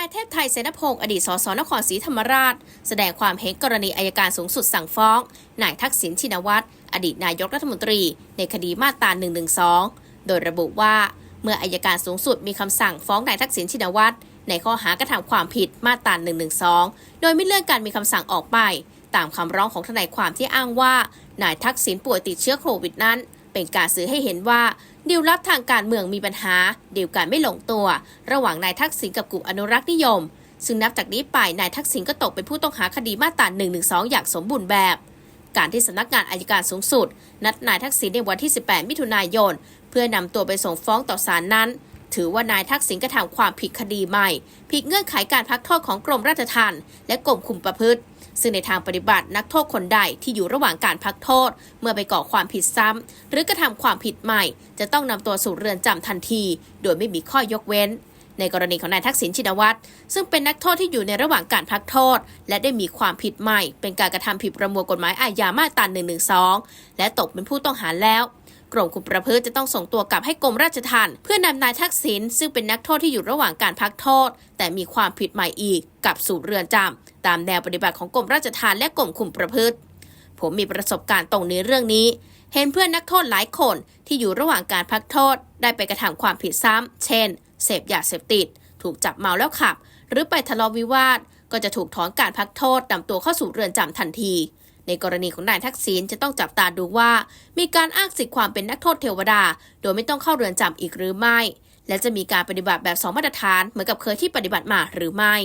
นายเทพไทยเสนพงศ์อดีตสสนครศรีธรรมราช แสดงความเห็นกรณีอายการสูงสุดสั่งฟ้อง นายทักษิณชินวัตร อดีตนายกรัฐมนตรี ในคดีมาตรา112 โดยระบุว่า เมื่ออายการสูงสุดมีคำสั่งฟ้องนายทักษิณชินวัตร ในข้อหากระทำความผิดมาตรา112 โดยไม่เลื่อนการมีคำสั่งออกไป ตามคำร้องของทนายความที่อ้างว่า นายทักษิณป่วยติดเชื้อโควิดนั้น เป็นการสื่อให้เห็นว่าดิลลับทางการเมืองมีปัญหาดีลการไม่ลงตัว ระหว่างนายทักษิณกับกลุ่มอนุรักษ์นิยม ซึ่งนับจากนี้ไปนายทักษิณก็ตกเป็นผู้ต้องหาคดีมาตรา1นึอย่างสมบูรณ์แบบ การที่สำนักงานอายการสูงสุด นัดนายทักษิณในวันที่ 18 มิถุนายน เพื่อนำตัวไปส่งฟ้องต่อศาลนั้น ถือว่านายทักษิณกระทำความผิดคดีใหม่ ผิดเงื่อนไขการพักโทษของกรมราชทัณฑ์และกรมคุมประพฤติ ซึ่งในทางปฏิบัตินักโทษคนใดที่อยู่ระหว่างการพักโทษ เมื่อไปก่อความผิดซ้ำ หรือกระทำความผิดใหม่ จะต้องนำตัวสู่เรือนจำทันที โดยไม่มีข้อยกเว้นในกรณีของนายทักษิณชินวัตรซึ่งเป็นนักโทษที่อยู่ในระหว่างการพักโทษ และได้มีความผิดใหม่ เป็นการกระทำผิดประมวลกฎหมายอาญามาตรา112 และตกเป็นผู้ต้องหาแล้ว กรมคุมประพฤติจะต้องส่งตัวกลับให้กรมราชทัณฑ์เพื่อนำนายทักษิณซึ่งเป็นนักโทษที่อยู่ระหว่างการพักโทษ แต่มีความผิดใหม่อีกกลับสู่เรือนจำตามแนวปฏิบัติของกรมราชทัณฑ์และกรมคุมประพฤติ ผมมีประสบการณ์ตรงในเรื่องนี้ เห็นเพื่อนนักโทษหลายคนที่อยู่ระหว่างการพักโทษ ได้ไปกระทำความผิดซ้ำเช่น เสพยาเสพติด ถูกจับเมาแล้วขับ หรือไปทะเลาะวิวาทก็จะถูกถอนการพักโทษนำตัวเข้าสู่เรือนจำทันที ในกรณีของนายทักษิณจะต้องจับตาดูว่า มีการอ้างสิทธิความเป็นนักโทษเทวดา โดยไม่ต้องเข้าเรือนจำอีกหรือไม่ และจะมีการปฏิบัติแบบสองมาตรฐานเหมือนกับเคยที่ปฏิบัติมาหรือไม่